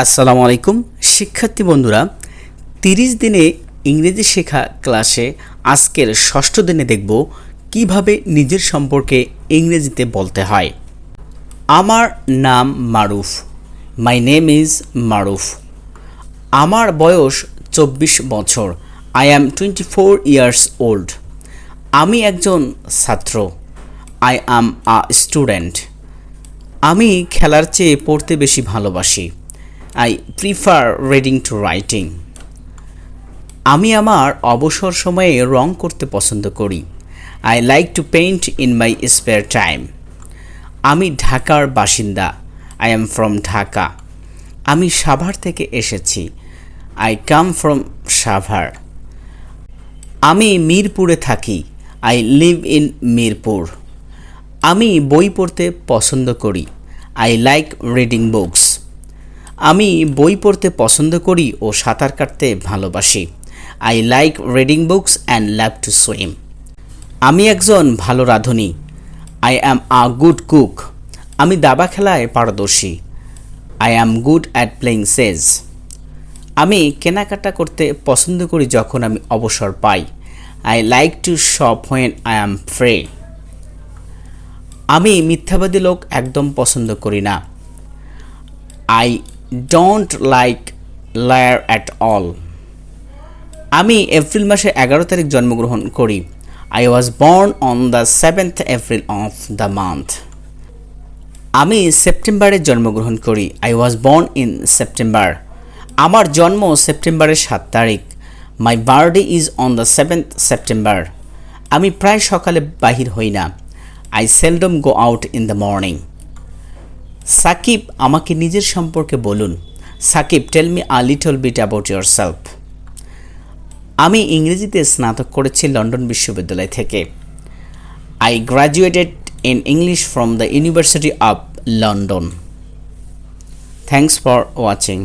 আসসালামু আলাইকুম। শিক্ষার্থী বন্ধুরা, তিরিশ দিনে ইংরেজি শেখা ক্লাসে আজকের ষষ্ঠ দিনে দেখব কীভাবে নিজের সম্পর্কে ইংরেজিতে বলতে হয়। আমার নাম মারুফ। মাই নেম ইজ মারুফ। আমার বয়স চব্বিশ বছর। I am twenty four years old আমি একজন ছাত্র। আই অ্যাম আ স্টুডেন্ট আমি খেলার চেয়ে পড়তে বেশি ভালোবাসি। I prefer reading to writing আমি আমার অবসর সময়ে রং করতে পছন্দ করি। I like to paint in my spare time আমি ঢাকার বাসিন্দা। I am from Dhaka. আমি সাভার থেকে এসেছি। I come from Savar. আমি মিরপুরে থাকি। I live in Mirpur. আমি বই পড়তে পছন্দ করি। আই লাইক রিডিং বুকস আমি বই পড়তে পছন্দ করি ও সাঁতার কাটতে ভালোবাসি। I like reading books and love to swim আমি একজন ভালো রাঁধুনি। I am a good cook আমি দাবা খেলায় পারদর্শী। I am good at playing chess আমি কেনাকাটা করতে পছন্দ করি যখন আমি অবসর পাই। I like to shop when I am free আমি মিথ্যাবাদী লোক একদম পছন্দ করি না। I don't like liar at all আমি এপ্রিল মাসে এগারো তারিখ জন্মগ্রহণ করি। I was born on the seventh April of the month আমি সেপ্টেম্বরে জন্মগ্রহণ করি। I was born in September আমার জন্ম সেপ্টেম্বরের সাত তারিখ। My birthday is on the seventh September আমি প্রায় সকালে বাহির হই না। I seldom go out in the morning Sakib, আমাকে নিজের সম্পর্কে বলুন। Sakib tell me a little bit about yourself আমি ইংরেজিতে স্নাতক করেছি লন্ডন বিশ্ববিদ্যালয় থেকে। I graduated in English from the university of London thanks for watching